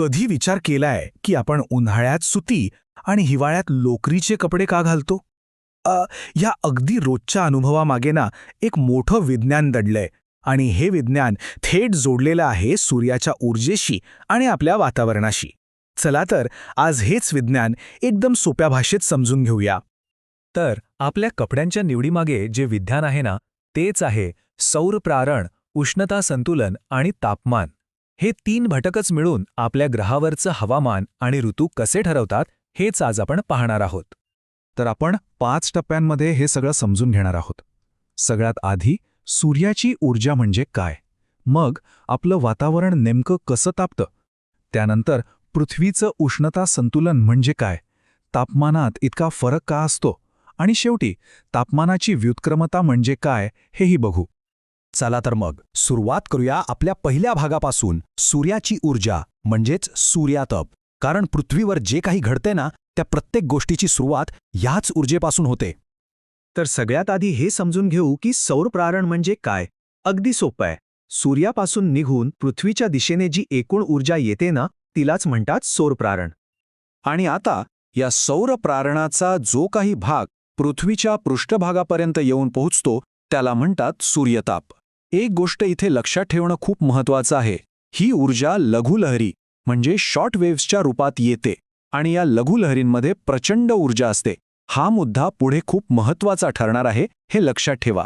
कधी विचार केलाय की आपण उन्हाळ्यात सुती आणि हिवाळ्यात लोकरीचे कपडे का घालतो? अ, या अगदी रोजच्या अनुभवामागे ना एक मोठं विज्ञान दडलंय आणि हे विज्ञान थेट जोडलेलं आहे सूर्याच्या ऊर्जेशी आणि आपल्या वातावरणाशी. चला तर आज हेच विज्ञान एकदम सोप्या भाषेत समजून घेऊया. तर आपल्या कपड्यांच्या निवडीमागे जे विज्ञान आहे ना तेच आहे सौर प्रारण उष्णता संतुलन आणि तापमान. हे तीन घटकच मिळून आपल्या ग्रहावरचं हवामान आणि ऋतू कसे ठरवतात हेच आज आपण पाहणार आहोत. तर आपण पाच टप्प्यांमध्ये हे सगळं समजून घेणार आहोत. सगळ्यात आधी सूर्याची ऊर्जा म्हणजे काय? मग आपलं वातावरण नेमकं कसं तापतं? त्यानंतर पृथ्वीचं उष्णता संतुलन म्हणजे काय? तापमानात इतका फरक का असतो? आणि शेवटी तापमानाची व्युत्क्रमता म्हणजे काय हेही बघू. चला तर मग. सुरुवात करूया आपल्या पहिल्या भागापासून. सूर्याची ऊर्जा म्हणजेच सूर्यातप. कारण पृथ्वीवर जे काही घडते ना त्या प्रत्येक गोष्टीची सुरुवात ह्याच ऊर्जेपासून होते. तर सगळ्यात आधी हे समजून घेऊ की सौर प्रारण म्हणजे काय. अगदी सोपं आहे. सूर्यापासून निघून पृथ्वीच्या दिशेने जी एकूण ऊर्जा येते ना तिलाच म्हणतात सौर प्रारण. आणि आता या सौर प्रारणाचा जो काही भाग पृथ्वीच्या पृष्ठभागापर्यंत येऊन पोहोचतो त्याला म्हणतात सूर्यताप. एक गोष्ट इथे लक्षात ठेवणं खूप महत्वाचं आहे. ही ऊर्जा लघुलहरी म्हणजे शॉर्ट वेव्हच्या रूपात येते आणि या लघुलहरींमध्ये प्रचंड ऊर्जा असते. हा मुद्दा पुढे खूप महत्त्वाचा ठरणार आहे हे लक्षात ठेवा.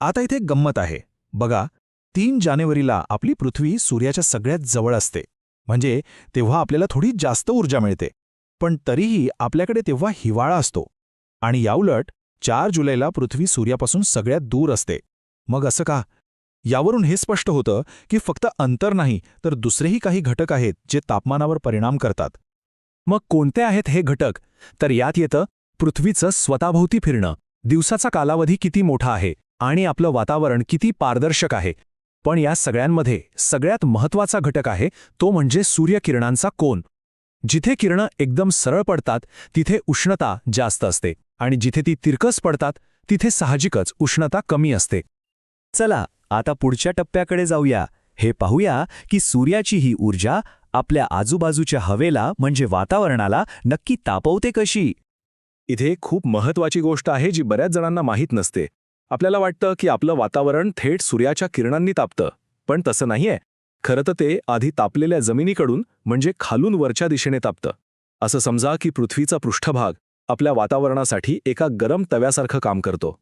आता इथे गंमत आहे. बघा तीन जानेवारीला आपली पृथ्वी सूर्याच्या सगळ्यात जवळ असते. म्हणजे तेव्हा आपल्याला थोडी जास्त ऊर्जा मिळते. पण तरीही आपल्याकडे तेव्हा हिवाळा असतो. आणि याउलट चार जुलैला पृथ्वी सूर्यापासून सगळ्यात दूर असते. मग असं का? यावरून हे स्पष्ट होतं की फक्त अंतर नाही तर दुसरेही काही घटक आहेत जे तापमानावर परिणाम करतात. मग कोणते आहेत हे घटक? तर यात येतं पृथ्वीचं स्वतःभोवती फिरणं. दिवसाचा कालावधी किती मोठा आहे आणि आपलं वातावरण किती पारदर्शक आहे. पण या सगळ्यांमध्ये सगळ्यात महत्त्वाचा घटक आहे तो म्हणजे सूर्यकिरणांचा कोन. जिथे किरणं एकदम सरळ पडतात तिथे उष्णता जास्त असते आणि जिथे ती तिरकस पडतात तिथे साहजिकच उष्णता कमी असते. चला आता पुढच्या टप्प्याकडे जाऊया. हे पाहूया की सूर्याची ही ऊर्जा आपल्या आजूबाजूच्या हवेला म्हणजे वातावरणाला नक्की तापवते कशी? इथे खूप महत्वाची गोष्ट आहे जी बऱ्याच जणांना माहीत नसते. आपल्याला वाटतं की आपलं वातावरण थेट सूर्याच्या किरणांनी तापतं. पण तसं नाहीये. खरं तर ते आधी तापलेल्या जमिनीकडून म्हणजे खालून वरच्या दिशेने तापतं. असं समजा की पृथ्वीचा पृष्ठभाग आपल्या वातावरणासाठी एका गरम तव्यासारखं काम करतो.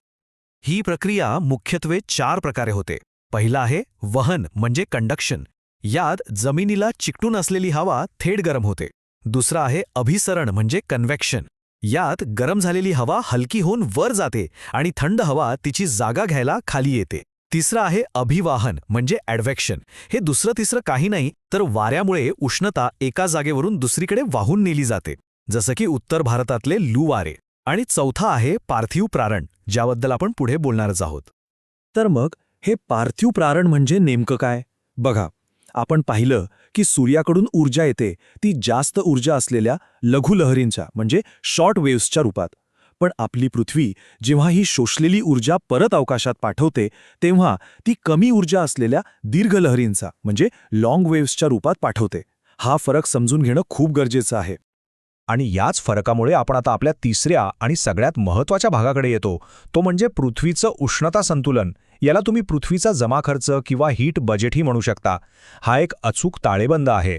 ही प्रक्रिया मुख्यत्वे चार प्रकारे होते. पहिला आहे वहन म्हणजे कंडक्शन यात जमिनीला चिकटून असलेली हवा थेट गरम होते. दुसरा आहे अभिसरण म्हणजे कन्व्हेक्शन यात गरम झालेली हवा हलकी होऊन वर जाते आणि थंड हवा तिची जागा घ्यायला खाली येते. तिसरं आहे अभिवाहन म्हणजे ॲडव्हेक्शन हे दुसरं तिसरं काही नाही तर वाऱ्यामुळे उष्णता एका जागेवरून दुसरीकडे वाहून नेली जाते. जसं की उत्तर भारतातले लू वारे. आणि चौथा आहे पार्थिव प्रारण ज्याबद्दल आपण पुढे बोलणारच आहोत. तर मग हे पार्थिव प्रारण म्हणजे नेमकं काय? बघा आपण पाहिलं की सूर्याकडून ऊर्जा येते ती जास्त ऊर्जा असलेल्या लघुलहरींच्या म्हणजे शॉर्ट वेव्सच्या रूपात. पण आपली पृथ्वी जेव्हा ही शोषलेली ऊर्जा परत अवकाशात पाठवते तेव्हा ती कमी ऊर्जा असलेल्या दीर्घ लहरींचा म्हणजे लाँग वेव्हसच्या रूपात पाठवते. हा फरक समजून घेणं खूप गरजेचं आहे. आणि याच फरकामुळे आपण आता आपल्या तिसऱ्या आणि सगळ्यात महत्त्वाच्या भागाकडे येतो. तो म्हणजे पृथ्वीचं उष्णता संतुलन. याला तुम्ही पृथ्वीचा जमा खर्च किंवा हीट बजेटही म्हणू शकता. हा एक अचूक ताळेबंद आहे.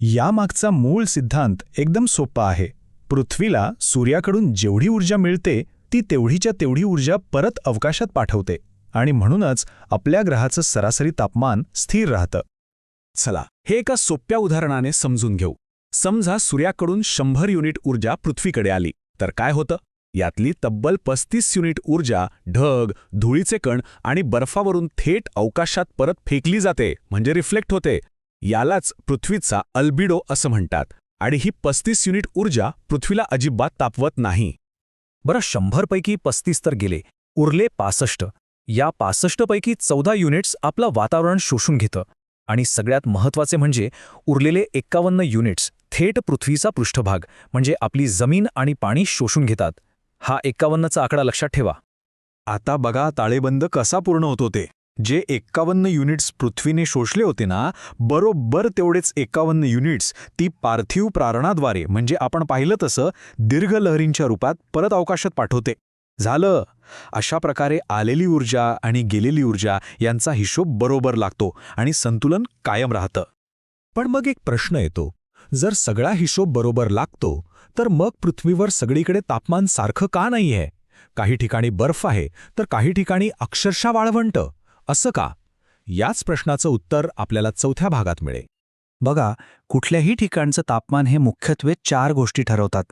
यामागचा मूळ सिद्धांत एकदम सोपा आहे. पृथ्वीला सूर्याकडून जेवढी ऊर्जा मिळते ती तेवढीच्या तेवढी ऊर्जा परत अवकाशात पाठवते. आणि म्हणूनच आपल्या ग्रहाचं सरासरी तापमान स्थिर राहतं. चला हे एका सोप्या उदाहरणाने समजून घेऊ. समजा सूर्याकडून शंभर युनिट ऊर्जा पृथ्वीकडे आली. तर काय होतं? यातली तब्बल पस्तीस युनिट ऊर्जा ढग धुळीचे कण आणि बर्फावरून थेट अवकाशात परत फेकली जाते म्हणजे रिफ्लेक्ट होते. यालाच पृथ्वीचा अल्बिडो असं म्हणतात आणि ही पस्तीस युनिट ऊर्जा पृथ्वीला अजिबात तापवत नाही. बरं शंभरपैकी पस्तीस तर गेले. उरले पासष्ट. या पासष्टपैकी चौदा युनिट्स आपलं वातावरण शोषून घेतं. आणि सगळ्यात महत्त्वाचे म्हणजे उरलेले एक्कावन्न युनिट्स थेट पृथ्वीचा पृष्ठभाग म्हणजे आपली जमीन आणि पाणी शोषून घेतात. हा एक्कावन्नचा आकडा लक्षात ठेवा. आता बघा ताळेबंद कसा पूर्ण होत होते. जे एक्कावन्न युनिट्स पृथ्वीने शोषले होते ना बरोबर तेवढेच एक्कावन्न युनिट्स ती पार्थिव प्रारणाद्वारे म्हणजे आपण पाहिलं तसं दीर्घ लहरींच्या रूपात परत अवकाशात पाठवते. झालं. अशा प्रकारे आलेली ऊर्जा आणि गेलेली ऊर्जा यांचा हिशोब बरोबर लागतो आणि संतुलन कायम राहतं. पण मग एक प्रश्न येतो. जर सगळा हिशोब बरोबर लागतो तर मग पृथ्वीवर सगळीकडे तापमान सारखं का नाहीये? काही ठिकाणी बर्फ आहे तर काही ठिकाणी अक्षरशः वाळवंट. असं का? याच प्रश्नाचं उत्तर आपल्याला चौथ्या भागात मिळेल. बघा कुठल्याही ठिकाणचं तापमान हे मुख्यत्वे चार गोष्टी ठरवतात.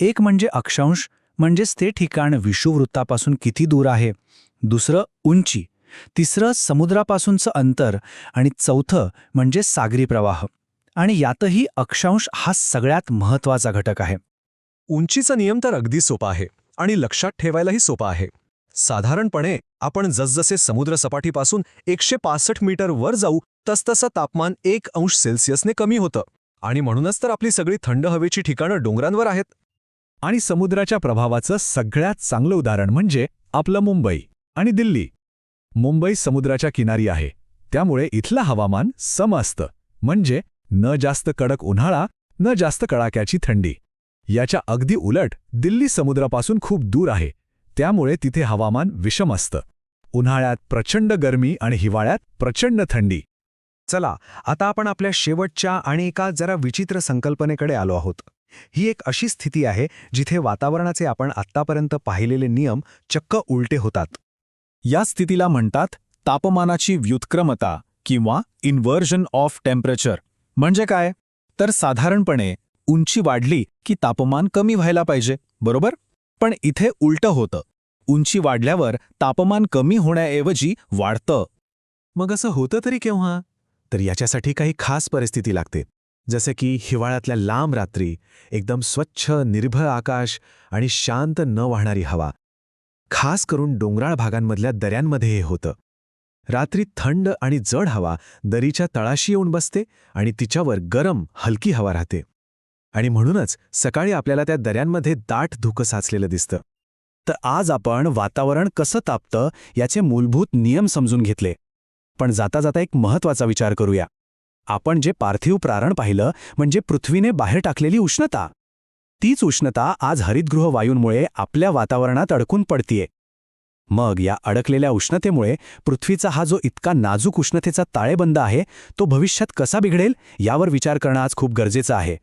एक म्हणजे अक्षांश म्हणजेच ते ठिकाण विषुववृत्तापासून किती दूर आहे. दुसरं उंची. तिसरं समुद्रापासूनचं अंतर. आणि चौथं म्हणजे सागरी प्रवाह. आणि यातही अक्षांश हा सगळ्यात महत्त्वाचा घटक आहे. उंचीचा नियम तर अगदी सोपा आहे आणि लक्षात ठेवायलाही सोपा आहे. साधारणपणे आपण जसजसे समुद्रसपाटीपासून एकशे पासष्ट मीटर वर जाऊ तसतसं तापमान एक अंश सेल्सिअसने कमी होतं. आणि म्हणूनच तर आपली सगळी थंड हवेची ठिकाणं डोंगरांवर आहेत. आणि समुद्राच्या प्रभावाचं सगळ्यात चांगलं उदाहरण म्हणजे आपलं मुंबई आणि दिल्ली. मुंबई समुद्राच्या किनारी आहे. त्यामुळे इथलं हवामान सम असतं. म्हणजे न जास्त कडक उन्हाळा न जास्त कडाक्याची थंडी. याच्या अगदी उलट दिल्ली समुद्रापासून खूप दूर आहे. त्यामुळे तिथे हवामान विषम असतं. उन्हाळ्यात प्रचंड गरमी आणि हिवाळ्यात प्रचंड थंडी. चला आता आपण आपल्या शेवटच्या आणि एका जरा विचित्र संकल्पनेकडे आलो आहोत. ही एक अशी स्थिती आहे जिथे वातावरणाचे आपण आत्तापर्यंत पाहिलेले नियम चक्क उलटे होतात. या स्थितीला म्हणतात तापमानाची व्युत्क्रमता किंवा इन्व्हर्जन ऑफ टेम्परेचर म्हणजे काय? तर साधारणपणे उंची वाढली की तापमान कमी व्हायला पाहिजे बरोबर? पण इथे उलटं होतं. उंची वाढल्यावर तापमान कमी होण्याऐवजी वाढतं. मग असं होतं तरी केव्हा? तर याच्यासाठी काही खास परिस्थिती लागते. जसे की हिवाळ्यातल्या लांब रात्री एकदम स्वच्छ निर्भय आकाश आणि शांत न वाहणारी हवा. खास करून डोंगराळ भागांमधल्या दऱ्यांमध्ये हे होतं. रात्री थंड आणि जड हवा दरीच्या तळाशी येऊन बसते आणि तिच्यावर गरम हलकी हवा राहते. आणि म्हणूनच सकाळी आपल्याला त्या दऱ्यांमध्ये दाट धुकं साचलेलं दिसतं. तर आज आपण वातावरण कसं तापतं याचे मूलभूत नियम समजून घेतले. पण जाता जाता एक महत्त्वाचा विचार करूया. आपण जे पार्थिव प्रारण पाहिलं म्हणजे पृथ्वीने बाहेर टाकलेली उष्णता. तीच उष्णता आज हरितगृह वायूंमुळे आपल्या वातावरणात अडकून पडतीये. मग या अडकलेल्या उष्णतेमुळे पृथ्वीचा हा जो इतका नाजूक उष्णतेचा ताळेबंद आहे तो भविष्यात कसा बिघडेल यावर विचार करणं आज खूप गरजेचं आहे.